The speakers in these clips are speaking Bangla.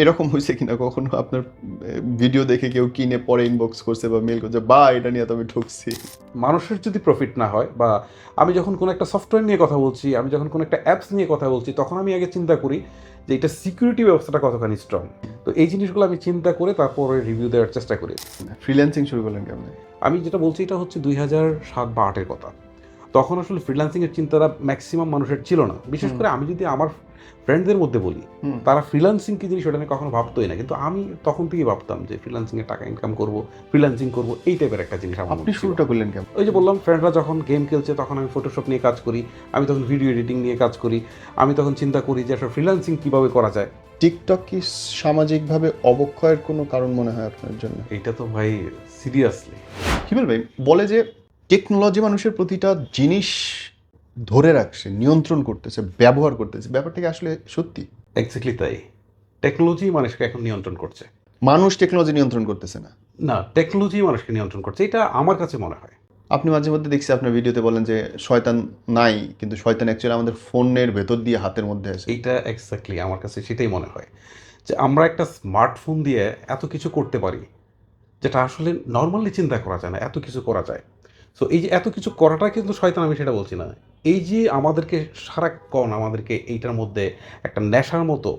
এরকম হয়েছে কিনা কখনো? আপনার ভিডিও দেখে কেউ কিনে পরে ইনবক্স করছে বা মেল করছে বা এটা নিয়ে তো আমি ঠকছি মানুষের যদি প্রফিট না হয় বা আমি যখন কোনো একটা সফটওয়্যার নিয়ে কথা বলছি আমি যখন কোনো একটা অ্যাপস নিয়ে কথা বলছি তখন আমি আগে চিন্তা করি যে এটা সিকিউরিটি ব্যবস্থাটা কতখানি স্ট্রং তো এই জিনিসগুলো আমি চিন্তা করে তারপরে রিভিউ দেওয়ার চেষ্টা করি। ফ্রিল্যান্সিং শুরু করলেন কেমন? আমি যেটা বলছি এটা হচ্ছে দুই হাজার সাত বা আটের কথা। তখন আসলে ফ্রিল্যান্সিংয়ের চিন্তাটা ম্যাক্সিমাম মানুষের ছিল না। বিশেষ করে আমি যদি আমার ফ্রেন্ডদের মধ্যে বলি। তারা ফ্রিল্যান্সিং কি জিনিস ওটা নিয়ে কখনো ভাবতোই না। কিন্তু আমি তখন থেকেই ভাবতাম যে ফ্রিলান্সিং ফ্রিল্যান্সিংয়ে টাকা ইনকাম করব ফ্রিল্যান্সিং করব এই টাইপের একটা জিনিস আমার আপনি শুরুটা করলেন কেমন ওই যে বললাম ফ্রেন্ডরা যখন গেম খেলছে তখন আমি ফটোশপ নিয়ে কাজ করি আমি তখন ভিডিও এডিটিং নিয়ে কাজ করি আমি তখন চিন্তা করি যে আসলে ফ্রিল্যান্সিং কীভাবে করা যায়। টিকটক কি সামাজিকভাবে অবক্ষয়ের কোনো কারণ মনে হয় আপনার জন্য? এটা তো ভাই সিরিয়াসলি হিমেল ভাই? বলে যে টেকনোলজি মানুষের প্রতিটা জিনিস ধরে রাখছে নিয়ন্ত্রণ করতেছে ব্যবহার করতেছে। ব্যাপারটা কি আসলে সত্যি? এক্স্যাক্টলি তাই। টেকনোলজি মানুষকে এখন নিয়ন্ত্রণ করছে। মানুষ টেকনোলজি নিয়ন্ত্রণ করতেছে না। না টেকনোলজি মানুষকে নিয়ন্ত্রণ করছে। এটা আমার কাছে মনে হয়। আপনি মাঝে মধ্যে দেখছি আপনার ভিডিওতে বলেন যে শয়তান নাই কিন্তু শয়তান অ্যাকচুয়ালি আমাদের ফোনের ভেতর দিয়ে হাতের মধ্যে আছে। এইটা এক্স্যাক্টলি আমার কাছে সেটাই মনে হয়। যে আমরা একটা স্মার্টফোন দিয়ে এত কিছু করতে পারি যেটা আসলে নর্মালি চিন্তা করা যায় না এত কিছু করা যায়। সো এই যে এত কিছু করাটা কিন্তু শয়তান, আমি সেটা বলছি না। এই যে আমাদেরকে সারাক্ষণ আমাদেরকে এইটার মধ্যে একটা নেশার মতো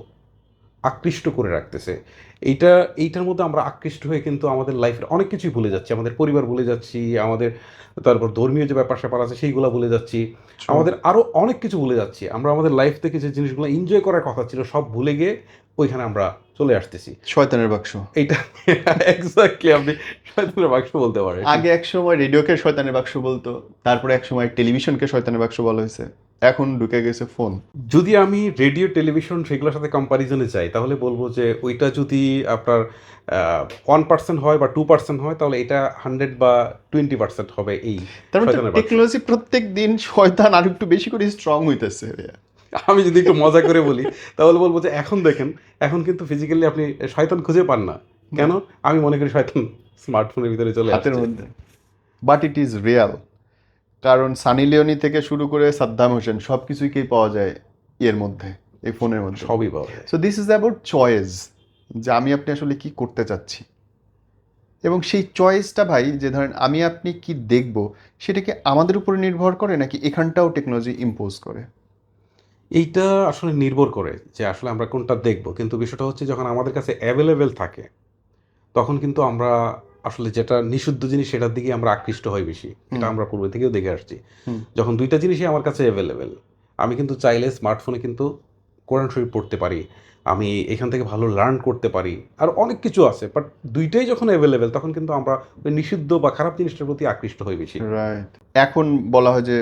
আকৃষ্ট করে রাখতেছে এইটা এইটার মধ্যে আমরা আকৃষ্ট হয়ে কিন্তু আমাদের লাইফের অনেক কিছুই ভুলে যাচ্ছি। আমাদের পরিবার ভুলে যাচ্ছি আমাদের তারপর ধর্মীয় যে ব্যাপার স্যাপার আছে সেইগুলো ভুলে যাচ্ছি। আমাদের আরও অনেক কিছু ভুলে যাচ্ছি। আমরা আমাদের লাইফ থেকে যে জিনিসগুলো এনজয় করার কথা ছিল সব ভুলে গিয়ে ওইখানে আমরা চলে আসতেছি। শয়তানের বাক্স। এইটা এক্স্যাক্টলি আপনি শয়তানের বাক্স বলতে পারেন। আগে এক সময় রেডিওকে শয়তানের বাক্স বলতো তারপরে এক সময় টেলিভিশনকে শয়তানের বাক্স বলা হয়েছে। এখন ঢুকে গেছে ফোন যদি আমি রেডিও টেলিভিশন সেগুলোর সাথে কম্পারিজনে যাই তাহলে বলব যে ওইটা যদি আপনার ওয়ান পার্সেন্ট হয় বা টু পার্সেন্ট হয় তাহলে এটা হান্ড্রেড বা টোয়েন্টি পার্সেন্ট হবে এই। টেকনোলজি প্রত্যেক দিন শয়তান আর একটু বেশি করে স্ট্রং হইতেছে আমি যদি একটু মজা করে বলি তাহলে বলব যে এখন দেখেন এখন কিন্তু ফিজিক্যালি আপনি শয়তান খুঁজে পান না। কেন? আমি মনে করি শয়তান স্মার্টফোনের ভিতরে চলে হাতের মধ্যে। বাট ইট ইজ রিয়াল কারণ সানি লিওনি থেকে শুরু করে সাদ্দাম হোসেন সব কিছুকেই পাওয়া যায় এর মধ্যে এই ফোনের মধ্যে? সবই পাওয়া যায়। So this is about choice যে আমি আপনি আসলে কি করতে চাচ্ছি। এবং সেই চয়েসটা ভাই যে ধরেন আমি আপনি কি দেখব সেটা কি আমাদের উপরে নির্ভর করে নাকি এখানটাও টেকনোলজি ইম্পোজ করে? এইটা আসলে নির্ভর করে যে আসলে আমরা কোনটা দেখব। কিন্তু বিষয়টা হচ্ছে যখন আমাদের কাছে অ্যাভেলেবেল থাকে তখন কিন্তু আমরা আসলে যেটা নিষিদ্ধ জিনিস সেটার দিকে আমরা আকৃষ্ট হই বেশি। এটা আমরা পূর্বে থেকেও দেখে আসছি। যখন দুইটা জিনিসই আমার কাছে অ্যাভেলেবেল আমি কিন্তু চাইলে স্মার্টফোনে কিন্তু কোরআন শরীফ পড়তে পারি আমি এখান থেকে ভালো লার্ন করতে পারি আর অনেক কিছু আছে বাট দুইটাই যখন অ্যাভেলেবেল তখন কিন্তু আমরা ওই নিষিদ্ধ বা খারাপ জিনিসটার প্রতি আকৃষ্ট হই বেশি। এখন বলা হয় যে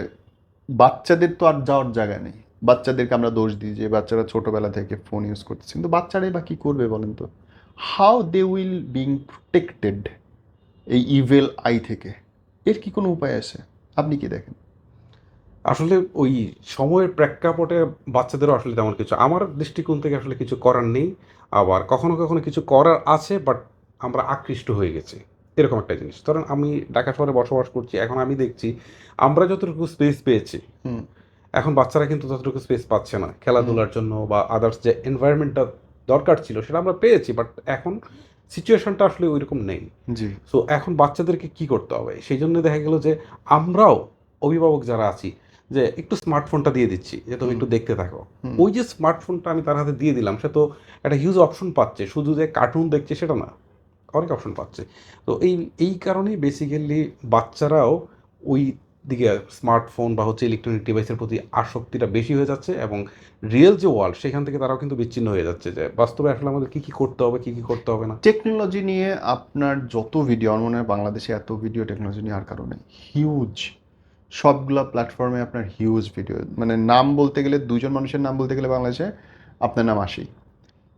বাচ্চাদের তো আর যাওয়ার জায়গা নেই। বাচ্চাদেরকে আমরা দোষ দিই যে বাচ্চারা ছোটোবেলা থেকে ফোন ইউজ করতেছে। কিন্তু বাচ্চারাই বা কী করবে বলেন তো? How they will being protected এই ইভেল আই থেকে। এর কি কোনো উপায় আছে? আপনি কি দেখেন? আসলে ওই সময়ের প্রেক্ষাপটে বাচ্চাদেরও আসলে তেমন কিছু আমার দৃষ্টিকোণ থেকে আসলে কিছু করার নেই। আবার কখনো কখনো কিছু করার আছে বাট আমরা আকৃষ্ট হয়ে গেছি। এরকম একটা জিনিস। ধরেন আমি ঢাকা শহরে বসবাস করছি এখন আমি দেখছি আমরা যতটুকু স্পেস পেয়েছি হুম। এখন বাচ্চারা কিন্তু ততটুকু স্পেস পাচ্ছে না। খেলাধুলার জন্য বা আদার্স যে এনভায়রনমেন্টটা দরকার ছিল সেটা আমরা পেয়েছি বাট এখন সিচুয়েশনটা আসলে ওইরকম নেই। জি। সো এখন বাচ্চাদেরকে কি করতে হবে? সেই জন্য দেখা গেল যে আমরাও অভিভাবক যারা আছি যে একটু স্মার্টফোনটা দিয়ে দিচ্ছি যে তুমি একটু দেখতে থাকো। ওই যে স্মার্টফোনটা আমি তার হাতে দিয়ে দিলাম সে তো একটা হিউজ অপশন পাচ্ছে। শুধু যে কার্টুন দেখছে সেটা না অনেক অপশন পাচ্ছে। তো এই এই কারণেই বেসিক্যালি বাচ্চারাও ওই দিকে স্মার্টফোন বা হচ্ছে ইলেকট্রনিক ডিভাইসের প্রতি আসক্তিটা বেশি হয়ে যাচ্ছে এবং রিয়েল যে ওয়ার্ল্ড সেখান থেকে তারাও কিন্তু বিচ্ছিন্ন হয়ে যাচ্ছে যে বাস্তবে আসলে আমাদের কী কী করতে হবে কী কী করতে হবে না। টেকনোলজি নিয়ে আপনার যত ভিডিও আমার মনে হয় বাংলাদেশে এত ভিডিও টেকনোলজি নিয়ে আর কারও নেই হিউজ সবগুলা প্ল্যাটফর্মে আপনার হিউজ ভিডিও মানে নাম বলতে গেলে দুজন মানুষের নাম বলতে গেলে বাংলাদেশে আপনার নাম আসেই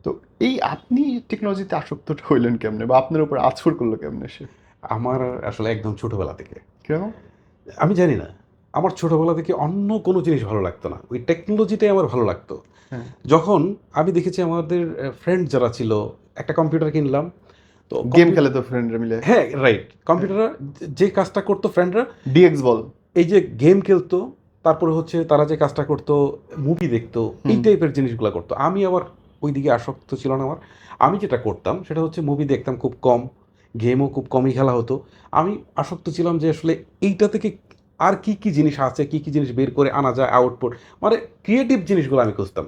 তো এই আপনি টেকনোলজিতে আসক্ত হইলেন কেমনে বা আপনার উপর আছর করল কেমনে সে? আমার আসলে একদম ছোটোবেলা থেকে। কীরকম? আমি জানি না। আমার ছোটবেলা থেকে অন্য কোনো জিনিস ভালো লাগতো না। ওই টেকনোলজিটাই আমার ভালো লাগতো। হ্যাঁ। যখন আমি দেখেছি আমাদের ফ্রেন্ড যারা ছিল একটা কম্পিউটার কিনলাম তো গেম খেলে তো ফ্রেন্ডরা মিলে। হ্যাঁ রাইট কম্পিউটার যে কাজটা করতো ফ্রেন্ডরা ডিএক্স বল এই যে গেম খেলতো তারপরে হচ্ছে তারা যে কাজটা করতো মুভি দেখতো এই টাইপের জিনিসগুলো করতো। আমি আবার ওই দিকে আসক্ত ছিল না আমার। আমি যেটা করতাম সেটা হচ্ছে মুভি দেখতাম খুব কম। গেমও খুব কমই খেলা হতো। আমি আসক্ত ছিলাম যে আসলে এইটা থেকে আর কি কি জিনিস আছে কি কি জিনিস বের করে আনা যায় আউটপুট মানে ক্রিয়েটিভ জিনিসগুলো আমি খুঁজতাম।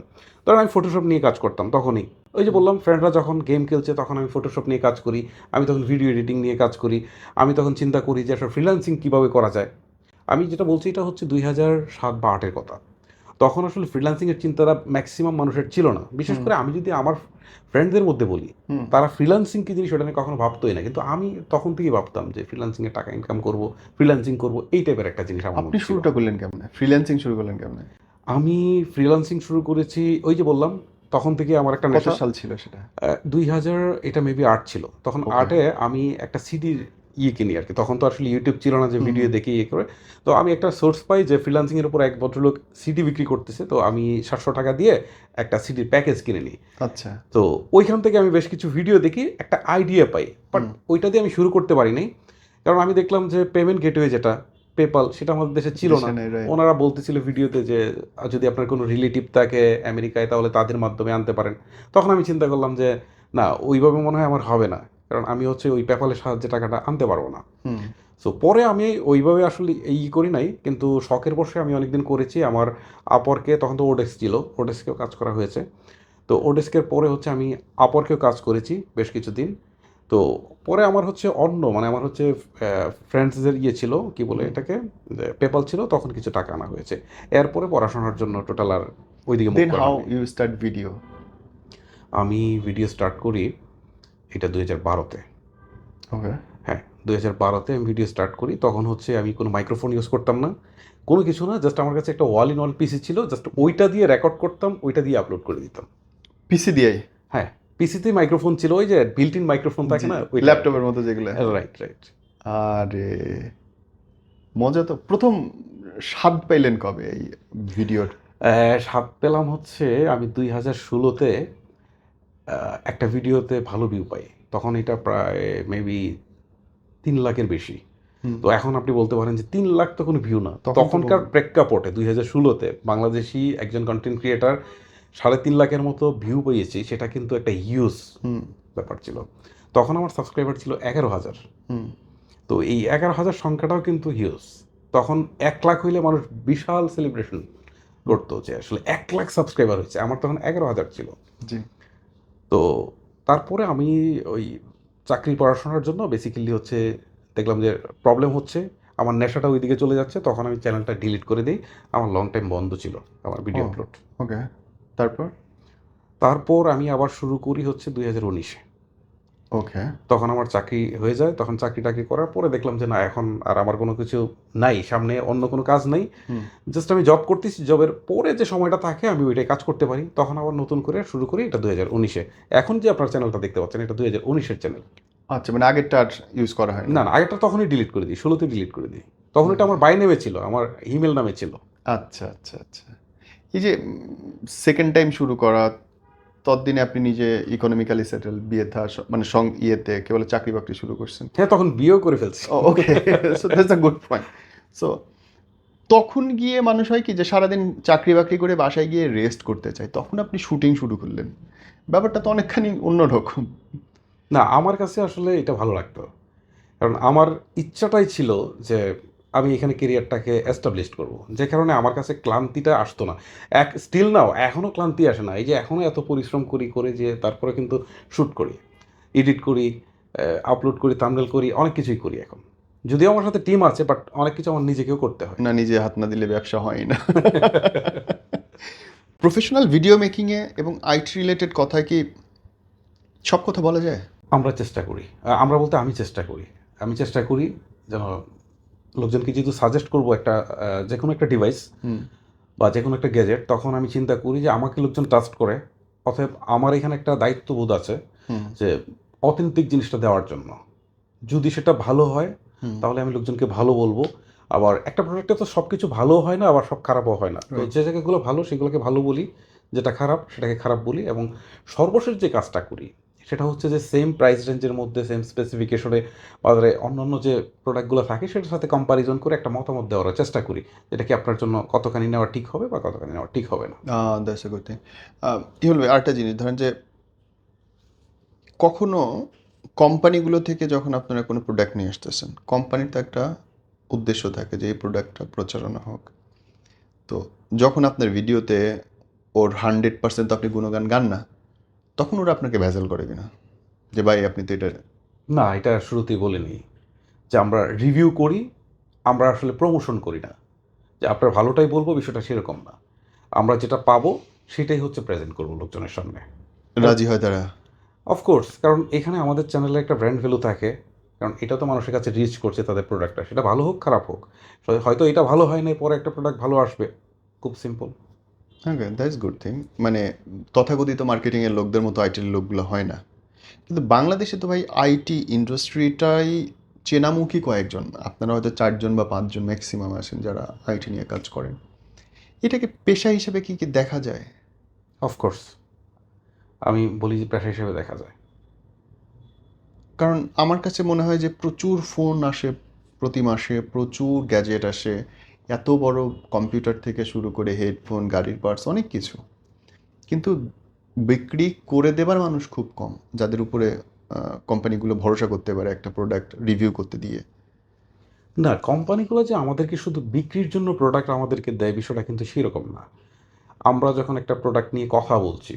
ধরুন আমি ফটোশপ নিয়ে কাজ করতাম তখনই। ওই যে বললাম ফ্রেন্ডরা যখন গেম খেলছে তখন আমি ফটোশপ নিয়ে কাজ করি আমি তখন ভিডিও এডিটিং নিয়ে কাজ করি আমি তখন চিন্তা করি যে আসলে ফ্রিল্যান্সিং কীভাবে করা যায়। আমি যেটা বলছি এটা হচ্ছে দুই হাজার সাত বা আটের কথা। তখন আসলে ফ্রিল্যান্সিংয়ের চিন্তাটা ম্যাক্সিমাম মানুষের ছিল না। বিশেষ করে আমি যদি আমার ফ্রেন্ডদের মধ্যে বলি তারা ফ্রিলান্সিং কি জিনিস ওটা নিয়ে কখনো ভাবতোই না। কিন্তু আমি তখন থেকেই ভাবতাম যে ফ্রিলান্সিং এ টাকা ইনকাম করব ফ্রিলান্সিং করব এই টাইপের একটা জিনিস আমার আপনি শুরুটা করলেন কেমনে? ফ্রিল্যান্সিং শুরু করলেন কেমনে? আমি ফ্রিল্যান্সিং শুরু করেছি ওই যে বললাম তখন থেকে আমার একটা কত নেশা সাল ছিল সেটা? দুই হাজার এটা মেবি আর্ট ছিল। তখন আর্টে আমি একটা সিডির ইয়ে কিনি আর কি। তখন তো আসলে ইউটিউব ছিল না যে ভিডিও দেখে ইয়ে করে। তো আমি একটা সোর্স পাই যে ফ্রিল্যান্সিং এর উপর এক ভদ্রলোক সিডি বিক্রি করতেছে। তো আমি সাতশো টাকা দিয়ে একটা সিডির প্যাকেজ কিনে নিই। আচ্ছা। তো ওইখান থেকে আমি বেশ কিছু ভিডিও দেখি একটা আইডিয়া পাই। বাট ওইটা দিয়ে আমি শুরু করতে পারি নাই। কারণ আমি দেখলাম যে পেমেন্ট গেটওয়ে যেটা পেপাল সেটা আমাদের দেশে ছিল না. ওনারা বলতেছিল ভিডিওতে যে যদি আপনার কোনো রিলেটিভ থাকে আমেরিকায় তাহলে তাদের মাধ্যমে আনতে পারেন। তখন আমি চিন্তা করলাম যে না ওইভাবে মনে হয় আমার হবে না। কারণ আমি হচ্ছে ওই পেপালের সাহায্যে টাকাটা আনতে পারব না। সো পরে আমি ওইভাবে আসলে এই করি নাই কিন্তু শখের বসে আমি অনেকদিন করেছি। আমার আপরকে তখন তো ওডেস্ক ছিল ওডেস্কেও কাজ করা হয়েছে। তো ওডেস্কের পরে হচ্ছে আমি আপরকেও কাজ করেছি বেশ কিছুদিন। তো পরে আমার হচ্ছে অন্য মানে আমার হচ্ছে ফ্রেন্ডসদের ইয়ে ছিল কি বলে এটাকে? পেপাল ছিল তখন কিছু টাকা আনা হয়েছে। এরপরে পড়াশোনার জন্য টোটাল আর ওইদিকে হাউ ইউ স্টার্ট ভিডিও আমি ভিডিও স্টার্ট করি এটা দুই হাজার বারোতে। ওকে। হ্যাঁ দুই হাজার বারোতে আমি ভিডিও স্টার্ট করি তখন হচ্ছে আমি কোনো মাইক্রোফোন ইউজ করতাম না। কোনো কিছু না জাস্ট আমার কাছে একটা ওয়াল ইন ওয়াল পিসি ছিল জাস্ট ওইটা দিয়ে রেকর্ড করতাম ওইটা দিয়ে আপলোড করে দিতাম। পিসি দিয়ে হ্যাঁ পিসিতে মাইক্রোফোন ছিল ওই যে বিল্ট ইন মাইক্রোফোন থাকে না ওই ল্যাপটপের মতো যেগুলো। রাইট রাইট আরে মজা তো প্রথম স্বাদ পাইলেন কবে এই ভিডিওর স্বাদ পেলাম হচ্ছে আমি দুই হাজার ষোলোতে একটা ভিডিওতে ভালো ভিউ পাই। তখন এটা প্রায় মেবি তিন লাখের বেশি। তো এখন আপনি বলতে পারেন যে তিন লাখ তো কোনো ভিউ না। তখনকার প্রেক্ষাপটে দুই হাজার ষোলোতে বাংলাদেশি একজন কন্টেন্ট ক্রিয়েটার সাড়ে তিন লাখের মতো ভিউ পেয়েছি সেটা কিন্তু একটা হিউজ ব্যাপার ছিল। তখন আমার সাবস্ক্রাইবার ছিল এগারো হাজার। তো এই এগারো হাজার সংখ্যাটাও কিন্তু হিউজ তখন এক লাখ হইলে মানুষ বিশাল সেলিব্রেশন করতো যে আসলে এক লাখ সাবস্ক্রাইবার হয়েছে। আমার তখন এগারো হাজার ছিল। জি। তো তারপরে আমি ওই চাকরি পড়াশোনার জন্য বেসিক্যালি হচ্ছে দেখলাম যে প্রবলেম হচ্ছে আমার নেশাটা ওইদিকে চলে যাচ্ছে তখন আমি চ্যানেলটা ডিলিট করে দিই আমার লং টাইম বন্ধ ছিল আমার ভিডিও আপলোড ওকে তারপর? তারপর আমি আবার শুরু করি হচ্ছে দুই হাজার উনিশে। ওকে তখন আমার চাকরি হয়ে যায় তখন চাকরি টাকরি করার পরে দেখলাম যে না এখন আর আমার কোনো কিছু নাই সামনে অন্য কোনো কাজ নেই। জাস্ট আমি জব করতেছি জবের পরে যে সময়টা থাকে আমি ওইটাই কাজ করতে পারি। তখন আবার নতুন করে শুরু করি এটা দুই হাজার উনিশে। এখন যে আপনার চ্যানেলটা দেখতে পাচ্ছেন এটা দুই হাজার উনিশের চ্যানেল আচ্ছা মানে আগেরটা আর ইউজ করা হয় না না আগেরটা তখনই ডিলিট করে দিই ষোলোতে ডিলিট করে দিই। তখন এটা আমার বাই নেমে ছিল আমার ইমেল নামে ছিল। আচ্ছা আচ্ছা আচ্ছা। এই যে সেকেন্ড টাইম শুরু করা ততদিনে আপনি নিজে ইকোনমিক্যালি সেটেল বিয়ে থা মানে সং ইয়েতে কেবল চাকরি বাকরি শুরু করছেন। হ্যাঁ তখন বিয়েও করে ফেলছি। Okay so that's a good point so তখন গিয়ে মানুষ হয় কি যে সারাদিন চাকরি বাকরি করে বাসায় গিয়ে রেস্ট করতে চায়। তখন আপনি শুটিং শুরু করলেন। ব্যাপারটা তো অনেকখানি অন্যরকম। না আমার কাছে আসলে এটা ভালো লাগতো। কারণ আমার ইচ্ছাটাই ছিল যে আমি এখানে কেরিয়ারটাকে এস্টাবলিশ করব। যে কারণে আমার কাছে ক্লান্তিটা আসতো না। এক স্টিল নাও এখনও ক্লান্তি আসে না। এই যে এখনও এত পরিশ্রম করি করে যে তারপরে কিন্তু শ্যুট করি এডিট করি আপলোড করি তামনেল করি অনেক কিছুই করি এখন। যদিও আমার সাথে টিম আছে বাট অনেক কিছু আমার নিজেকেও করতে হয়। না নিজে হাত না দিলে ব্যবসা হয় না। প্রফেশনাল ভিডিও মেকিংয়ে এবং আইটি রিলেটেড কথায় কি সব কথা বলা যায়? আমরা চেষ্টা করি। আমরা বলতে আমি চেষ্টা করি। আমি চেষ্টা করি যেন লোকজনকে যেহেতু সাজেস্ট করব একটা যে কোনো একটা ডিভাইস বা যে কোনো একটা গ্যাজেট তখন আমি চিন্তা করি যে আমাকে লোকজন ট্রাস্ট করে। অতএব আমার এখানে একটা দায়িত্ববোধ আছে যে অথেন্টিক জিনিসটা দেওয়ার জন্য। যদি সেটা ভালো হয় তাহলে আমি লোকজনকে ভালো বলব। আবার একটা প্রোডাক্টে তো সব কিছু ভালো হয় না আবার সব খারাপও হয় না। তো যে জায়গাগুলো ভালো সেগুলোকে ভালো বলি যেটা খারাপ সেটাকে খারাপ বলি এবং সর্বশেষ যে কাজটা করি সেটা হচ্ছে যে সেম প্রাইস রেঞ্জের মধ্যে সেম স্পেসিফিকেশনে বাজারে অন্যান্য যে প্রোডাক্টগুলো থাকে, সেটার সাথে কম্পারিজন করে একটা মতামত দেওয়ার চেষ্টা করি। যেটা কি আপনার জন্য কতখানি নেওয়া ঠিক হবে বা কতখানি নেওয়া ঠিক হবে না। দ্যাটস থিং ইহুল ভাই আরেকটা জিনিস, ধরেন যে কখনো কোম্পানিগুলো থেকে যখন আপনারা কোনো প্রোডাক্ট নিয়ে আসতেছেন কোম্পানির তো একটা উদ্দেশ্য থাকে যে এই প্রোডাক্টটা প্রচারণা হোক। তো যখন আপনার ভিডিওতে ওর হান্ড্রেড পার্সেন্ট আপনি গুণগান গান না তখন ওরা আপনাকে ভেজাল করে কিনা? যে ভাই আপনি তো এটা না এটা শুরুতেই বলিনি। যে আমরা রিভিউ করি আমরা আসলে প্রমোশন করি না। যে আপনার ভালোটাই বলব বিষয়টা সেরকম না। আমরা যেটা পাবো সেটাই হচ্ছে প্রেজেন্ট করব লোকজনের সামনে। রাজি হয় তারা? অফকোর্স কারণ এখানে আমাদের চ্যানেলে একটা ব্র্যান্ড ভ্যালু থাকে। কারণ এটা তো মানুষের কাছে রিচ করছে তাদের প্রোডাক্টটা সেটা ভালো হোক খারাপ হোক। হয়তো এটা ভালো হয় না পরে একটা প্রোডাক্ট ভালো আসবে। খুব simple okay that's good thing মানে তথাকথিত মার্কেটিংয়ের লোকদের মতো আইটির লোকগুলো হয় না। কিন্তু বাংলাদেশে তো ভাই আইটি ইন্ডাস্ট্রিটাই চেনামুখী কয়েকজন। আপনারা হয়তো চারজন বা পাঁচজন ম্যাক্সিমাম আছেন যারা আইটি নিয়ে কাজ করেন। এটাকে পেশা হিসেবে কি কি দেখা যায়? অফকোর্স আমি বলি যে পেশা হিসেবে দেখা যায়। কারণ আমার কাছে মনে হয় যে প্রচুর ফোন আসে প্রতি মাসে প্রচুর গ্যাজেট আসে। এত বড় কম্পিউটার থেকে শুরু করে হেডফোন গাড়ির পার্টস অনেক কিছু। কিন্তু বিক্রি করে দেবার মানুষ খুব কম যাদের উপরে কোম্পানিগুলো ভরসা করতে পারে একটা প্রোডাক্ট রিভিউ করতে দিয়ে। না কোম্পানিগুলো যে আমাদেরকে শুধু বিক্রির জন্য প্রোডাক্ট আমাদেরকে দেয় বিষয়টা কিন্তু সেরকম না। আমরা যখন একটা প্রোডাক্ট নিয়ে কথা বলছি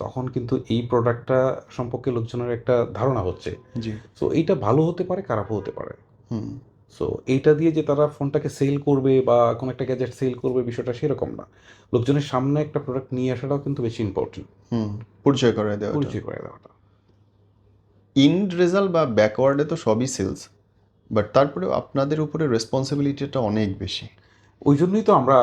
তখন কিন্তু এই প্রোডাক্টটা সম্পর্কে লোকজনের একটা ধারণা হচ্ছে। জি। সো এইটা ভালো হতে পারে খারাপও হতে পারে। হুম। সো এইটা দিয়ে যে তারা ফোনটাকে সেল করবে বা কোনো একটা গ্যাজেট সেল করবে বিষয়টা সেরকম না। লোকজনের সামনে একটা প্রোডাক্ট নিয়ে আসাটাও কিন্তু বেশি ইম্পর্টেন্ট হুম পরিচয় করে দেওয়া পরিচয় করে দেওয়াটা। ইন্ড রেজাল্ট বা ব্যাকওয়ার্ডে তো সবই সেলস বাট তারপরেও আপনাদের উপরে রেসপন্সিবিলিটিটা অনেক বেশি। ওই জন্যই তো আমরা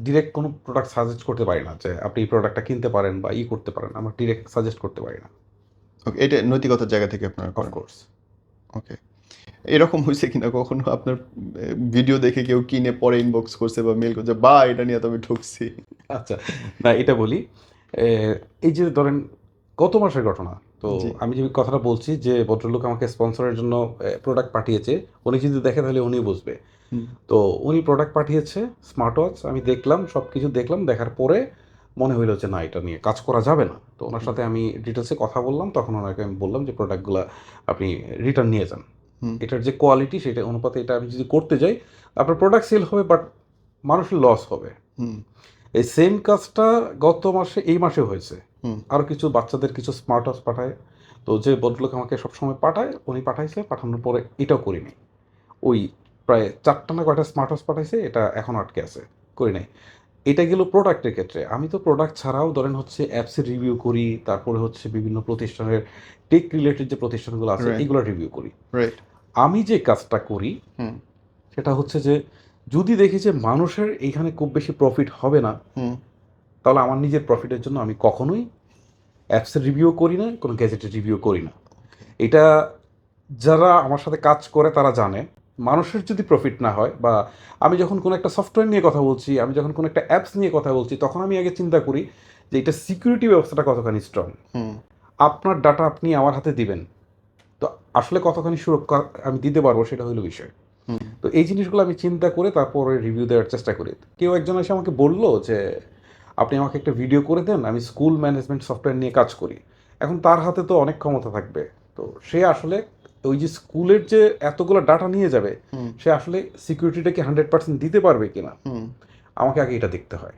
ডিরেক্ট কোনো প্রোডাক্ট সাজেস্ট করতে পারি না যে আপনি এই প্রোডাক্টটা কিনতে পারেন বা ই করতে পারেন আমরা ডিরেক্ট সাজেস্ট করতে পারি না। ওকে এটা নৈতিকতার জায়গা থেকে আপনারা অফকোর্স ওকে এরকম হয়েছে কিনা কখনো? আপনার ভিডিও দেখে কেউ কিনে পরে ইনবক্স করছে বা মেল করছে বা এটা নিয়ে তো আমি ঠকছি আচ্ছা না এটা বলি। এই যে ধরেন গত মাসের ঘটনা তো আমি যে কথাটা বলছি যে ভদ্রলোক আমাকে স্পন্সরের জন্য প্রোডাক্ট পাঠিয়েছে উনি যদি দেখে তাহলে উনি বুঝবে। তো উনি প্রোডাক্ট পাঠিয়েছে স্মার্ট ওয়াচ আমি দেখলাম সব কিছু দেখলাম দেখার পরে মনে হইল যে না এটা নিয়ে কাজ করা যাবে না। তো ওনার সাথে আমি ডিটেলসে কথা বললাম তখন ওনাকে আমি বললাম যে প্রোডাক্টগুলো আপনি রিটার্ন নিয়ে যান। এটার যে কোয়ালিটি সেটা অনুপাতে এটা আমি যদি করতে যাই আপনার প্রোডাক্ট সেল হবে বাট মানুষের লস হবে। হুম। এই সেম কাজটা গত মাসে এই মাসে হয়েছে। আরও কিছু বাচ্চাদের কিছু স্মার্ট ওয়াচ পাঠায়। তো যে ভদ্রলোক আমাকে সবসময় পাঠায় উনি পাঠাইছে পাঠানোর পরে এটাও করিনি। ওই প্রায় চারটা না কয়টা স্মার্ট ওয়াচ পাঠাইছে এটা এখন আটকে আছে করি নাই। এটা গেল প্রোডাক্টের ক্ষেত্রে। আমি তো প্রোডাক্ট ছাড়াও ধরেন হচ্ছে অ্যাপসের রিভিউ করি তারপরে হচ্ছে বিভিন্ন প্রতিষ্ঠানের টেক রিলেটেড যে প্রতিষ্ঠানগুলো আছে এগুলো রিভিউ করি। রাইট আমি যে কাজটা করি হুম। সেটা হচ্ছে যে যদি দেখি যে মানুষের এইখানে খুব বেশি প্রফিট হবে না তাহলে আমার নিজের প্রফিটের জন্য আমি কখনোই অ্যাপসের রিভিউ করি না কোনো গ্যাজেটের রিভিউ করি না। এটা যারা আমার সাথে কাজ করে তারা জানে। মানুষের যদি প্রফিট না হয় বা আমি যখন কোনো একটা সফটওয়্যার নিয়ে কথা বলছি আমি যখন কোনো একটা অ্যাপস নিয়ে কথা বলছি তখন আমি আগে চিন্তা করি যে এটা সিকিউরিটি ব্যবস্থাটা কতখানি স্ট্রং আপনার ডাটা আপনি আমার হাতে দিবেন। তো আসলে কতখানি সুরক্ষা আমি দিতে পারব সেটা হলো বিষয়। তো এই জিনিসগুলো আমি চিন্তা করে তারপরে রিভিউ দেওয়ার চেষ্টা করি। কেউ একজন এসে আমাকে বলল যে আপনি আমাকে একটা ভিডিও করে দেন আমি স্কুল ম্যানেজমেন্ট সফটওয়্যার নিয়ে কাজ করি। এখন তার হাতে তো অনেক ক্ষমতা থাকবে। তো সে আসলে ওই যে স্কুলের যে এতগুলো ডাটা নিয়ে যাবে সে আসলে সিকিউরিটিটা কি হান্ড্রেড পার্সেন্ট দিতে পারবে কিনা? আমাকে আগে এটা দেখতে হয়।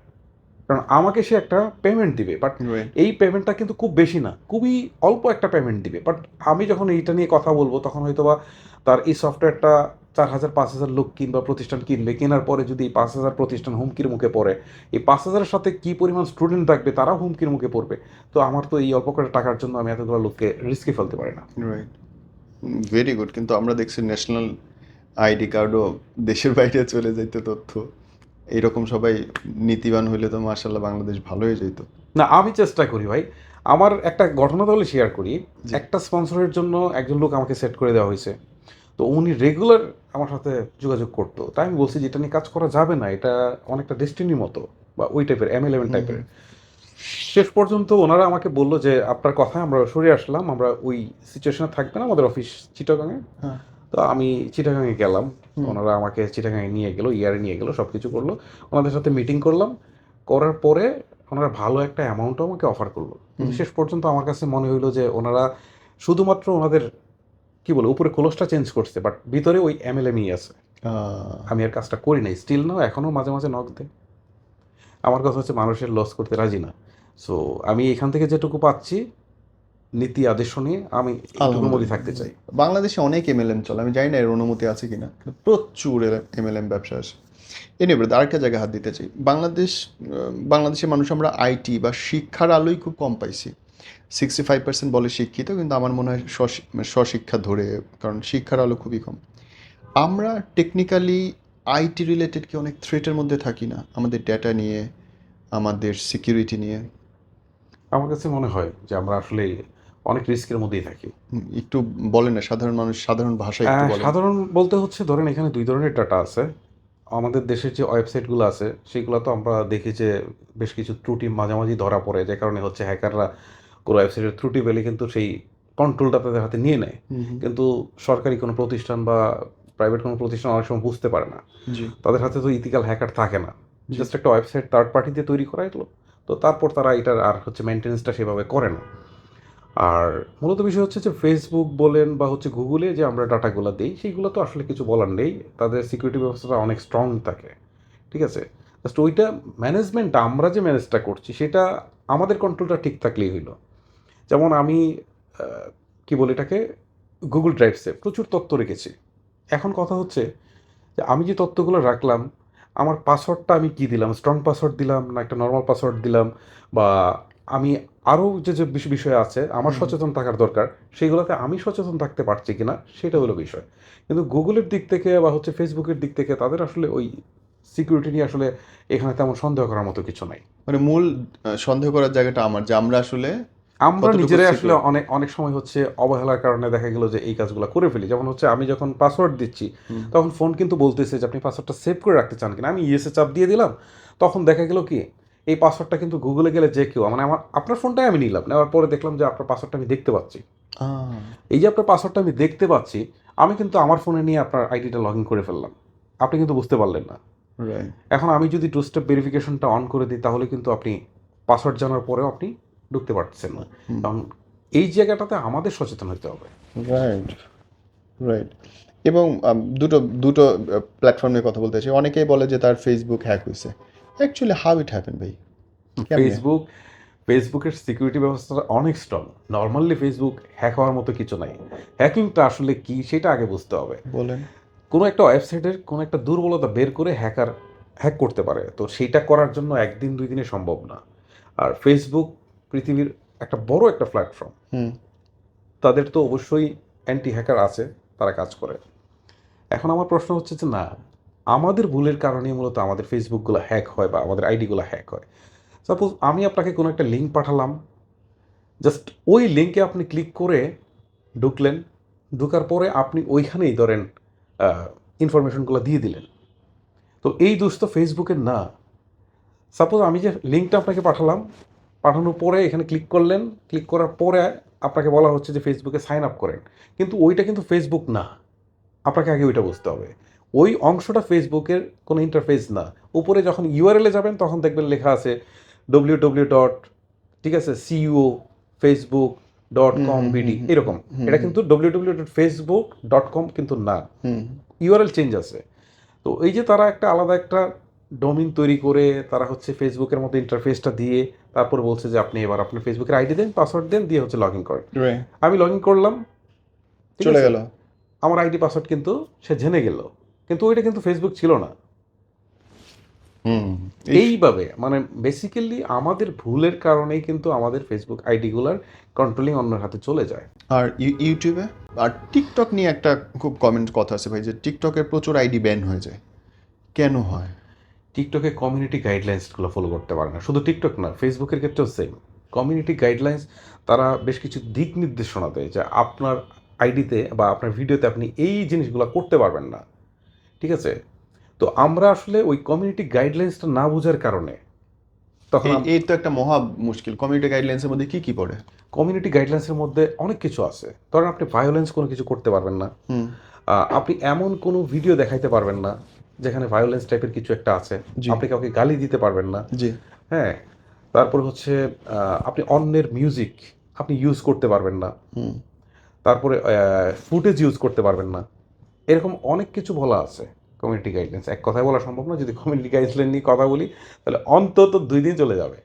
কারণ আমাকে সে একটা পেমেন্ট দিবে বাট এই পেমেন্টটা কিন্তু খুব বেশি না খুবই অল্প একটা পেমেন্ট দিবে। বাট আমি যখন এইটা নিয়ে কথা বলব তখন হয়তো বা তার এই সফটওয়্যারটা চার হাজার পাঁচ হাজার লোক কিনবা প্রতিষ্ঠান কিনবে কেনার পরে যদি এই পাঁচ হাজার প্রতিষ্ঠান হুমকির মুখে পড়ে এই পাঁচ হাজারের সাথে কি পরিমাণ স্টুডেন্ট থাকবে তারাও হুমকির মুখে পড়বে। তো আমার তো এই অল্প করে টাকার জন্য আমি এতগুলো লোককে রিস্কে ফেলতে পারি না। রাইট ভেরি গুড কিন্তু আমরা দেখছি ন্যাশনাল আইডি কার্ডও দেশের বাইরে চলে যাইতে তথ্য। এইরকম সবাই নীতিবান হইলে তো মার্শাল্লাহ বাংলাদেশ ভালো হয়ে যেত না আমি চেষ্টা করি ভাই। আমার একটা ঘটনা তাহলে শেয়ার করি। একটা স্পন্সরের জন্য একজন লোক আমাকে সেট করে দেওয়া হয়েছে। তো উনি রেগুলার আমার সাথে যোগাযোগ করতো। তাই আমি বলছি যে এটা নিয়ে কাজ করা যাবে না। এটা অনেকটা ডেস্টিনির মতো। বা ওই টাইপের এম ইলেভেন হুম, টাইপের শেষ পর্যন্ত ওনারা আমাকে বলল যে আপনার কথায় আমরা সরে আসলাম। আমরা ওই সিচুয়েশনে থাকবে না আমাদের অফিস চিটাগাঙে। হ্যাঁ। তো আমি চিটাগাঙে গেলাম। ওনারা আমাকে চিটাগাঙে নিয়ে গেলো ইয়ারে নিয়ে গেলো সব কিছু করল। ওনাদের সাথে মিটিং করলাম। করার পরে ওনারা ভালো একটা অ্যামাউন্টও আমাকে অফার করল। কিন্তু শেষ পর্যন্ত আমার কাছে মনে হইল যে ওনারা শুধুমাত্র ওনাদের কি বলে উপরে ক্লোজটা চেঞ্জ করছে বাট ভিতরে ওই এম এল এমএলএমই আছে আমি আর কাজটা করি নাই। স্টিল নাও এখনও মাঝে মাঝে নক দেয়। আমার কথা হচ্ছে মানুষের লস করতে রাজি না। সো আমি এখান থেকে যেটুকু পাচ্ছি নীতি আদেশ নিয়ে আমি মধ্যে থাকতে চাই। বাংলাদেশে অনেক এমএলএম চলে আমি জানি না এর অনুমতি আছে কিনা প্রচুর এমএলএম ব্যবসা আছে এনে ব্রাদ আরেকটা জায়গায় হাত দিতে চাই। বাংলাদেশ বাংলাদেশের মানুষ আমরা আইটি বা শিক্ষার আলোই খুব কম পাইছি। সিক্সটি ফাইভ পার্সেন্ট বলে শিক্ষিত কিন্তু আমার মনে হয় মানে স্বশিক্ষা ধরে কারণ শিক্ষার আলো খুবই কম। আমরা টেকনিক্যালি আইটি রিলেটেড কি অনেক থ্রেটের মধ্যে থাকি না আমাদের ডেটা নিয়ে আমাদের সিকিউরিটি নিয়ে। আমার কাছে মনে হয় যে আমরা আসলে অনেক রিস্কের মধ্যেই থাকি। একটু বলেন না সাধারণ মানুষ সাধারণ ভাষায় বলেন। সাধারণ বলতে হচ্ছে ধরেন এখানে দুই ধরনের ডাটা আছে। আমাদের দেশের যে ওয়েবসাইটগুলো আছে সেগুলো তো আমরা দেখি যে বেশ কিছু ত্রুটি মাঝামাঝি ধরা পড়ে যে কারণে হচ্ছে হ্যাকাররা কোনো ওয়েবসাইটের ত্রুটি পেলে কিন্তু সেই কন্ট্রোলটা তাদের হাতে নিয়ে নেয়। কিন্তু সরকারি কোনো প্রতিষ্ঠান বা প্রাইভেট কোনো প্রতিষ্ঠান অনেক সময় বুঝতে পারে না। তাদের হাতে তো ইথিক্যাল হ্যাকার থাকে না। জাস্ট একটা ওয়েবসাইট থার্ড পার্টি দিয়ে তৈরি করা এগুলো। তো তারপর তারা এটার আর হচ্ছে মেনটেন্সটা সেভাবে করে না। আর মূলত বিষয় হচ্ছে যে ফেসবুক বলেন বা হচ্ছে গুগলে যে আমরা ডাটাগুলো দিই সেইগুলো তো আসলে কিছু বলার নেই। তাদের সিকিউরিটি ব্যবস্থাটা অনেক স্ট্রং থাকে। ঠিক আছে? জাস্ট ওইটা ম্যানেজমেন্টটা আমরা যে ম্যানেজটা করছি, সেটা আমাদের কন্ট্রোলটা ঠিক থাকলেই হইল। যেমন আমি কি বলি এটাকে? গুগল ড্রাইভসে প্রচুর তথ্য রেখেছি। এখন কথা হচ্ছে যে আমি যে তথ্যগুলো রাখলাম, আমার পাসওয়ার্ডটা আমি কি দিলাম? স্ট্রং পাসওয়ার্ড দিলাম না একটা নর্মাল পাসওয়ার্ড দিলাম? বা আমি আরও যে যে বিষয় আছে আমার সচেতন থাকার দরকার সেইগুলোতে আমি সচেতন থাকতে পারছি কিনা সেটা হলো বিষয়। কিন্তু গুগলের দিক থেকে বা হচ্ছে ফেসবুকের দিক থেকে তাদের আসলে ওই সিকিউরিটি নিয়ে আসলে এখানে তেমন সন্দেহ করার মতো কিছু নাই। মানে মূল সন্দেহ করার জায়গাটা আমার যে আমরা আসলে আমরা নিজেরাই আসলে অনেক অনেক সময় হচ্ছে অবহেলার কারণে দেখা গেল যে এই কাজগুলো করে ফেলি। যেমন হচ্ছে আমি যখন পাসওয়ার্ড দিচ্ছি তখন ফোন কিন্তু বলতেছে যে আপনি পাসওয়ার্ডটা সেভ করে রাখতে চান কিনা? আমি ইয়েসে চাপ দিয়ে দিলাম। তখন দেখা গেল কি এই পাসওয়ার্ডটা কিন্তু গুগলে গেলে যে কেউ মানে আমার আপনার ফোনটাই আমি নিলাম নেওয়ার পরে দেখলাম যে আপনার পাসওয়ার্ডটা আমি দেখতে পাচ্ছি। এই যে আপনার পাসওয়ার্ডটা আমি দেখতে পাচ্ছি আমি কিন্তু আমার ফোনে নিয়ে আপনার আইডিটা লগ ইন করে ফেললাম। আপনি কিন্তু বুঝতে পারলেন না। এখন আমি যদি টু স্টেপ ভেরিফিকেশনটা অন করে দিই তাহলে কিন্তু আপনি পাসওয়ার্ড জানার পরেও আপনি ঢুকতে পারছেন না। কারণ এই জায়গাটাতে আমাদের সচেতন হতে হবে। রাইট রাইট এবং দুটো দুটো প্ল্যাটফর্ম কথা বলতে চাই। অনেকেই বলে যে তার ফেসবুক হ্যাক হয়েছে অ্যাকচুয়ালি হাউ ইট হ্যাপেন ভাই ফেসবুক ফেসবুকের সিকিউরিটি ব্যবস্থাটা অনেক স্ট্রং নর্মালি ফেসবুক হ্যাক হওয়ার মতো কিছু নাই। হ্যাকিংটা আসলে কি সেটা আগে বুঝতে হবে। বলেন। কোনো একটা ওয়েবসাইটের কোনো একটা দুর্বলতা বের করে হ্যাকার হ্যাক করতে পারে। তো সেইটা করার জন্য একদিন দুই দিনে সম্ভব না। আর ফেসবুক পৃথিবীর একটা বড় একটা প্ল্যাটফর্ম হুম। তাদের তো অবশ্যই অ্যান্টি হ্যাকার আছে তারা কাজ করে। এখন আমার প্রশ্ন হচ্ছে যে না আমাদের ভুলের কারণে মূলত আমাদের ফেসবুকগুলো হ্যাক হয় বা আমাদের আইডিগুলো হ্যাক হয়। সাপোজ আমি আপনাকে কোনো একটা লিঙ্ক পাঠালাম জাস্ট ওই লিঙ্কে আপনি ক্লিক করে ঢুকলেন, ঢুকার পরে আপনি ওইখানেই ধরেন ইনফরমেশনগুলো দিয়ে দিলেন। তো এই দোষ তো ফেসবুকের না। সাপোজ আমি যে লিঙ্কটা আপনাকে পাঠালাম, পাঠানোর পরে এখানে ক্লিক করলেন ক্লিক করার পরে আপনাকে বলা হচ্ছে যে ফেসবুকে সাইন আপ করেন। কিন্তু ওইটা কিন্তু ফেসবুক না। আপনাকে আগে ওইটা বুঝতে হবে। ওই অংশটা ফেসবুকের কোনো ইন্টারফেস না। উপরে যখন ইউআরএলে যাবেন তখন দেখবেন লেখা আছে ডব্লিউ ডব্লিউ ডট ঠিক আছে CEO Facebook dot com BD এরকম এটা কিন্তু W W dot Facebook dot com কিন্তু না। ইউআরএল চেঞ্জ আছে। তো এই যে তারা একটা আলাদা একটা ডোমিন তৈরি করে তারা হচ্ছে ফেসবুকের মতো ইন্টারফেসটা দিয়ে তারপর বলছে যে আপনি এবার আপনার ফেসবুকের আইডি দেন পাসওয়ার্ড দেন দিয়ে হচ্ছে লগ ইন করেন আমি লগ ইন করলাম চলে গেল। আমার আইডি পাসওয়ার্ড কিন্তু সে জেনে গেল। কিন্তু ওইটা কিন্তু ফেসবুক ছিল না। হুম এইভাবে মানে বেসিক্যালি আমাদের ভুলের কারণেই কিন্তু আমাদের ফেসবুক আইডিগুলার কন্ট্রোলিং অন্যের হাতে চলে যায়। আর ইউ- ইউটিউবে আর টিকটক নিয়ে একটা খুব কমেন্ট কথা আছে ভাই যে টিকটকের প্রচুর আইডি ব্যান হয়ে যায়। কেন হয়? টিকটকে কমিউনিটি গাইডলাইন্সগুলো ফলো করতে পারে না। শুধু টিকটক না ফেসবুকের ক্ষেত্রেও সেম কমিউনিটি গাইডলাইন্স তারা বেশ কিছু দিক নির্দেশনা দেয় যে আপনার আইডিতে বা আপনার ভিডিওতে আপনি এই জিনিসগুলো করতে পারবেন না। ঠিক আছে? তো আমরা আসলে ওই কমিউনিটি গাইডলাইন্সটা না বোঝার কারণে তখন এই- তো একটা মহা মুশকিল। কমিউনিটি গাইডলাইন্সের মধ্যে কি কি পড়ে? কমিউনিটি গাইডলাইন্সের মধ্যে অনেক কিছু আছে। ধরেন আপনি ভায়োলেন্স কোনো কিছু করতে পারবেন না। আপনি এমন কোনো ভিডিও দেখাইতে পারবেন না যেখানে ভায়োলেন্স টাইপের কিছু একটা আছে। আপনি কাউকে গালি দিতে পারবেন না। জি। হ্যাঁ? তারপর হচ্ছে আপনি অন্যের মিউজিক আপনি ইউজ করতে পারবেন না। তারপরে ফুটেজ ইউজ করতে পারবেন না। এরকম অনেক কিছু বলা আছে কমিউনিটি গাইডলাইন্স এক কথায় বলা সম্ভব না যদি কমিউনিটি গাইডলাইন নিয়ে কথা বলি তাহলে অন্তত দুই দিন চলে যাবে।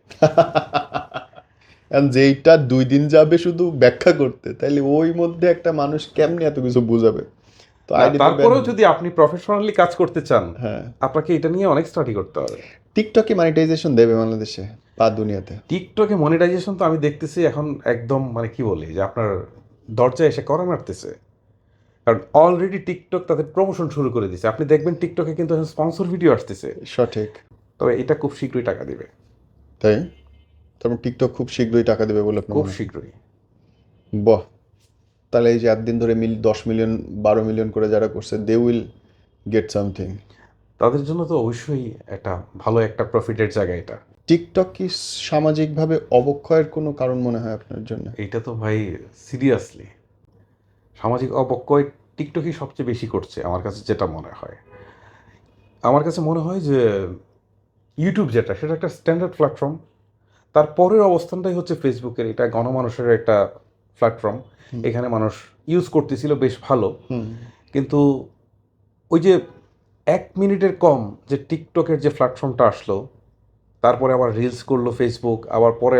যেইটা দুই দিন যাবে শুধু ব্যাখ্যা করতে তাইলে ওই মধ্যে একটা মানুষ কেমনে এত কিছু বুঝাবে? তো তারপরেও যদি আপনি প্রফেশনালি কাজ করতে চান হ্যাঁ। আপনাকে এটা নিয়ে অনেক স্টাডি করতে হবে। টিকটকে মনিটাইজেশন দেবে বাংলাদেশে বা দুনিয়াতে? টিকটকে মনিটাইজেশন তো আমি দেখতেছি এখন একদম মানে কি বলি যে আপনার দরজায় এসে করা মারতেছে। কারণ অলরেডি টিকটক তাদের প্রমোশন শুরু করে দিয়েছে আপনি দেখবেন টিকটকে কিন্তু স্পন্সর ভিডিও আসতেছে। সঠিক। তবে এটা খুব শীঘ্রই টাকা দিবে। তাই? তবে টিকটক খুব শীঘ্রই টাকা দেবে বলে খুব শীঘ্রই। বাহ! তাহলে এই যে একদিন ধরে মিল দশ মিলিয়ন বারো মিলিয়ন করে যারা করছে দে উইল গেট সামথিং তাদের জন্য তো অবশ্যই একটা ভালো একটা প্রফিটের জায়গা এটা। টিকটক কি সামাজিকভাবে অবক্ষয়ের কোনো কারণ মনে হয় আপনার জন্য? এটা তো ভাই সিরিয়াসলি সামাজিক অবক্ষয় টিকটকই সবচেয়ে বেশি করছে আমার কাছে যেটা মনে হয়। আমার কাছে মনে হয় যে ইউটিউব যেটা সেটা একটা স্ট্যান্ডার্ড প্ল্যাটফর্ম তার পরের অবস্থানটাই হচ্ছে ফেসবুকের এটা গণমানুষের একটা প্ল্যাটফর্ম এখানে মানুষ ইউজ করতেছিল বেশ ভালো। কিন্তু ওই যে এক মিনিটের কম যে টিকটকের যে প্ল্যাটফর্মটা আসলো তারপরে আবার রিলস করল ফেসবুক আবার পরে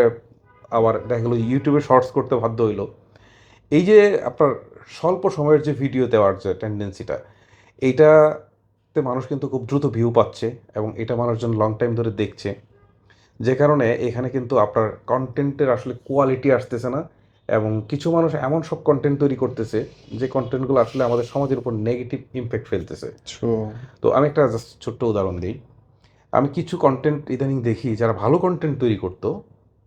আবার দেখা গেলো ইউটিউবে শর্টস করতে বাধ্য হইল। এই যে আপনার স্বল্প সময়ের যে ভিডিও দেওয়ার যে টেন্ডেন্সিটা এইটাতে মানুষ কিন্তু খুব দ্রুত ভিউ পাচ্ছে এবং এটা মানুষজন লং টাইম ধরে দেখছে। যে কারণে এখানে কিন্তু আপনার কন্টেন্টের আসলে কোয়ালিটি আসতেছে না এবং কিছু মানুষ এমন সব কন্টেন্ট তৈরি করতেছে যে কন্টেন্টগুলো আসলে আমাদের সমাজের উপর নেগেটিভ ইম্প্যাক্ট ফেলতেছে। তো আমি একটা জাস্ট ছোট্ট উদাহরণ দিই। আমি কিছু কন্টেন্ট ইদানিং দেখি যারা ভালো কন্টেন্ট তৈরি করতো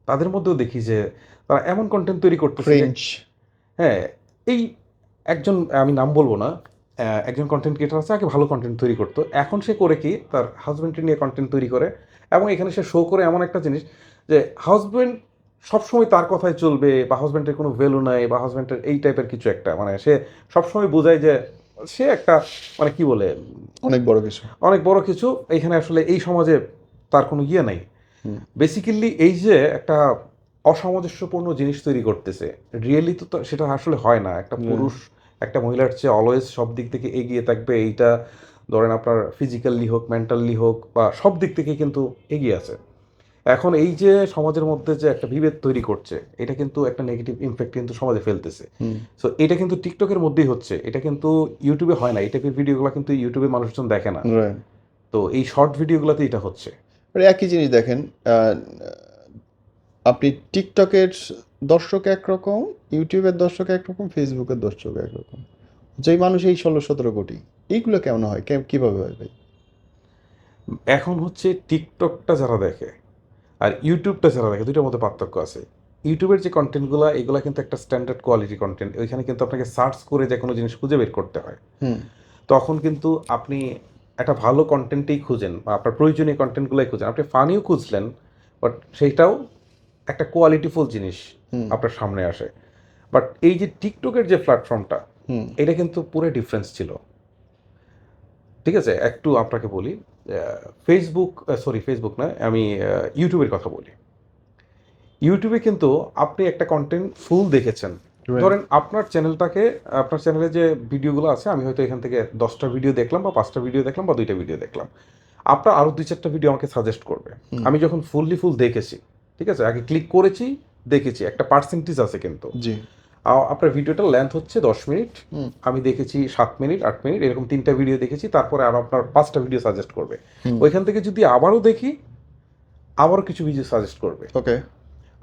তাদের মধ্যেও দেখি যে তারা এমন কন্টেন্ট তৈরি করতেছে যে- হ্যাঁ এই একজন আমি নাম বলব না একজন কন্টেন্ট ক্রিয়েটার আছে আগে ভালো কন্টেন্ট তৈরি করতো। এখন সে করে কি তার হাজব্যান্ডকে নিয়ে কন্টেন্ট তৈরি করে এবং এখানে সে শো করে এমন একটা জিনিস যে হাজব্যান্ড সবসময় তার কথায় চলবে বা হাজব্যান্ডের কোনো ভ্যালু নাই বা হাজব্যান্ডের এই টাইপের কিছু একটা। মানে সে সবসময় বোঝায় যে সে একটা মানে কি বলে অনেক বড় কিছু। অনেক বড় কিছু এইখানে আসলে এই সমাজে তার কোনো ইয়ে নাই। বেসিক্যালি এই যে একটা অসামঞ্জস্যপূর্ণ জিনিস তৈরি করতেছে রিয়েলি তো সেটা আসলে হয় না। একটা পুরুষ একটা মহিলার চেয়ে অলওয়েজ সব দিক থেকে এগিয়ে থাকবে এইটা ধরেন আপনার ফিজিক্যালি হোক মেন্টালি হোক বা সব দিক থেকে কিন্তু এগিয়ে আছে। এখন এই যে সমাজের মধ্যে যে একটা বিভেদ তৈরি করছে এটা কিন্তু একটা নেগেটিভ ইমপ্যাক্ট কিন্তু সমাজে ফেলতেছে। সো এটা কিন্তু টিকটকের মধ্যেই হচ্ছে এটা কিন্তু ইউটিউবে হয় না এই টাইপের ভিডিওগুলো কিন্তু ইউটিউবে মানুষজন দেখে না। তো এই শর্ট ভিডিওগুলোতে এটা হচ্ছে। একই জিনিস দেখেন আপনি টিকটকের দর্শক একরকম ইউটিউবের দর্শক একরকম ফেসবুকের দর্শক একরকম যেই মানুষ এই ষোলো সতেরো কোটি এইগুলো কেমন হয়? কে- কীভাবে হয় ভাই? এখন হচ্ছে টিকটকটা যারা দেখে আর ইউটিউবটা যারা দেখে দুইটার মধ্যে পার্থক্য আছে। ইউটিউবের যে কন্টেন্টগুলো এগুলো কিন্তু একটা স্ট্যান্ডার্ড কোয়ালিটি কন্টেন্ট ওইখানে কিন্তু আপনাকে সার্চ করে যে কোনো জিনিস খুঁজে বের করতে হয়। তখন কিন্তু আপনি একটা ভালো কন্টেন্টেই খুঁজেন বা আপনার প্রয়োজনীয় কন্টেন্টগুলোই খুঁজেন। আপনি ফানিও খুঁজলেন বাট সেইটাও একটা কোয়ালিটিফুল জিনিস আপনার সামনে আসে। বাট এই যে টিকটকের যে প্ল্যাটফর্মটা এটা কিন্তু পুরো ডিফারেন্স ছিল। ঠিক আছে? একটু আপনাকে বলি ফেসবুক সরি ফেসবুক না আমি ইউটিউবের কথা বলি। ইউটিউবে কিন্তু আপনি একটা কন্টেন্ট ফুল দেখেছেন। ধরেন আপনার চ্যানেলটাকে আপনার চ্যানেলে যে ভিডিওগুলো আছে আমি হয়তো এখান থেকে দশটা ভিডিও দেখলাম বা পাঁচটা ভিডিও দেখলাম বা দুইটা ভিডিও দেখলাম। আপনার আরও দুই চারটা ভিডিও আমাকে সাজেস্ট করবে। আমি যখন ফুললি ফুল দেখেছি ঠিক আছে? আগে ক্লিক করেছি দেখেছি। একটা পার্সেন্টেজ আছে কিন্তু। জি। আপনার ভিডিওটার লেন্থ হচ্ছে দশ মিনিট। আমি দেখেছি সাত মিনিট আট মিনিট এরকম তিনটা ভিডিও দেখেছি। তারপরে আরও আপনার পাঁচটা ভিডিও সাজেস্ট করবে। ওইখান থেকে যদি আবারও দেখি আবারও কিছু ভিডিও সাজেস্ট করবে। ওকে।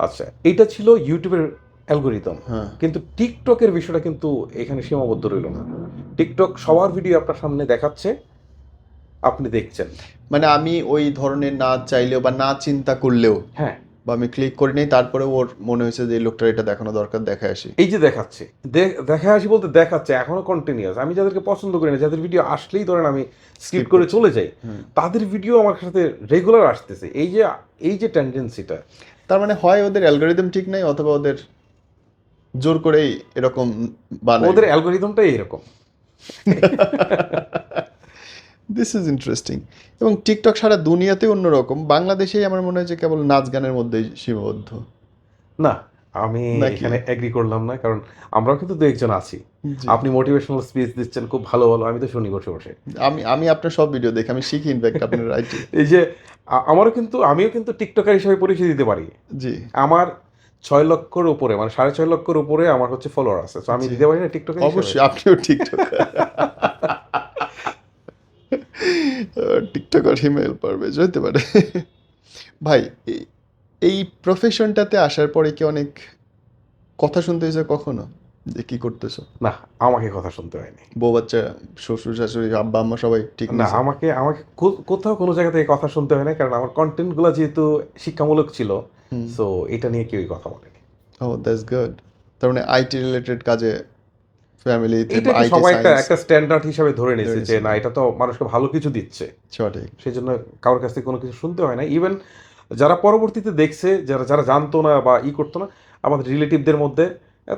আচ্ছা এটা ছিল ইউটিউবের অ্যালগোরিদম কিন্তু টিকটকের বিষয়টা কিন্তু এখানে সীমাবদ্ধ রইল না। টিকটক সবার ভিডিও আপনার সামনে দেখাচ্ছে আপনি দেখছেন। মানে আমি ওই ধরনের না চাইলেও বা না চিন্তা করলেও হ্যাঁ। বা আমি ক্লিক করি নাই তারপরে ওর মনে হয়েছে যে লোকটার এটা দেখানো দরকার দেখে আসি। এই যে দেখাচ্ছে দেখা আসি বলতে দেখাচ্ছে এখনও কন্টিনিউয়াস আমি যাদেরকে পছন্দ করি না যাদের ভিডিও আসলেই ধরেন আমি স্কিপ করে চলে যাই তাদের ভিডিও আমার সাথে রেগুলার আসতেছে। এই যে এই যে টেন্ডেন্সিটা তার মানে হয় ওদের অ্যালগোরিদম ঠিক নাই অথবা ওদের জোর করেই এরকম বানায়। ওদের অ্যালগোরিদমটাই এরকম। দিস ইজ ইন্টারেস্টিং এবং টিকটক সারা দুনিয়াতে অন্যরকম। বাংলাদেশেই আমার মনে হয় যে কেবল নাচ গানের মধ্যেই সীমাবদ্ধ। না আমি এখানে এগ্রি করলাম না কারণ আমরাও কিন্তু দু একজন আছি। আপনি মোটিভেশনাল স্পিচ দিচ্ছেন খুব ভালো ভালো আমি তো শুনি বসে বসে। আমি আমি আপনার সব ভিডিও দেখি আমি শিখি ইনফ্যাক্ট আপনার রাইটে এই যে আমারও কিন্তু আমিও কিন্তু টিকটকার হিসেবে পরিচয় দিতে পারি। জি। আমার ছয় লক্ষর উপরে মানে সাড়ে ছয় লক্ষর উপরে আমার হচ্ছে ফলোয়ার আছে। তো আমি দিতে পারি না টিকটকে অবশ্যই আপনিও টিকটক টিকটকার হিমেল পারবে হতে পারে ভাই এই- প্রফেশনটাতে আসার পরে কি অনেক কথা শুনতে হয়েছে কখনো? যে কি করতেছো? না আমাকে কথা শুনতে হয়নি। বউ বাচ্চা শ্বশুর শাশুড়ি আব্বা আম্মা সবাই ঠিক না আমাকে আমাকে কোথাও কোনো জায়গা থেকে কথা শুনতে হয় না কারণ আমার কন্টেন্টগুলো যেহেতু শিক্ষামূলক ছিল। সো এটা নিয়ে কেউই কথা বলেনি। ও দ্যাটস গুড তার মানে আইটি রিলেটেড কাজে ফ্যামিলিতে এটা সবাই একটা একটা স্ট্যান্ডার্ড হিসাবে ধরে নিয়েছে যে না এটা তো মানুষকে ভালো কিছু দিচ্ছে। সঠিক। সেই জন্য কারোর কাছ থেকে কোনো কিছু শুনতে হয় না। ইভেন যারা পরবর্তীতে দেখছে যারা যারা জানতো না বা ই করতো না আমাদের রিলেটিভদের মধ্যে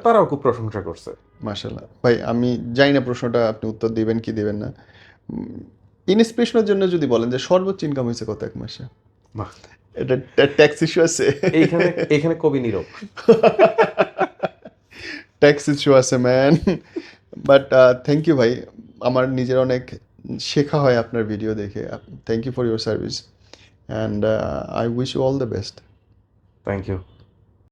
তারাও খুব প্রশংসা করছে। মাশাল্লাহ ভাই আমি জানি না প্রশ্নটা আপনি উত্তর দিবেন কি দিবেন না। ইনস্পিরেশনের জন্য যদি বলেন যে সর্বোচ্চ ইনকাম হয়েছে কত এক মাসে। এটা ট্যাক্স ইস্যু আছে। এইখানে এখানে কবি নীরব। ট্যাক্স ইস্যু আছে ম্যান বাট থ্যাংক ইউ ভাই আমার নিজের অনেক শেখা হয় আপনার ভিডিও দেখে। Thank you for your service and I wish you all the best thank you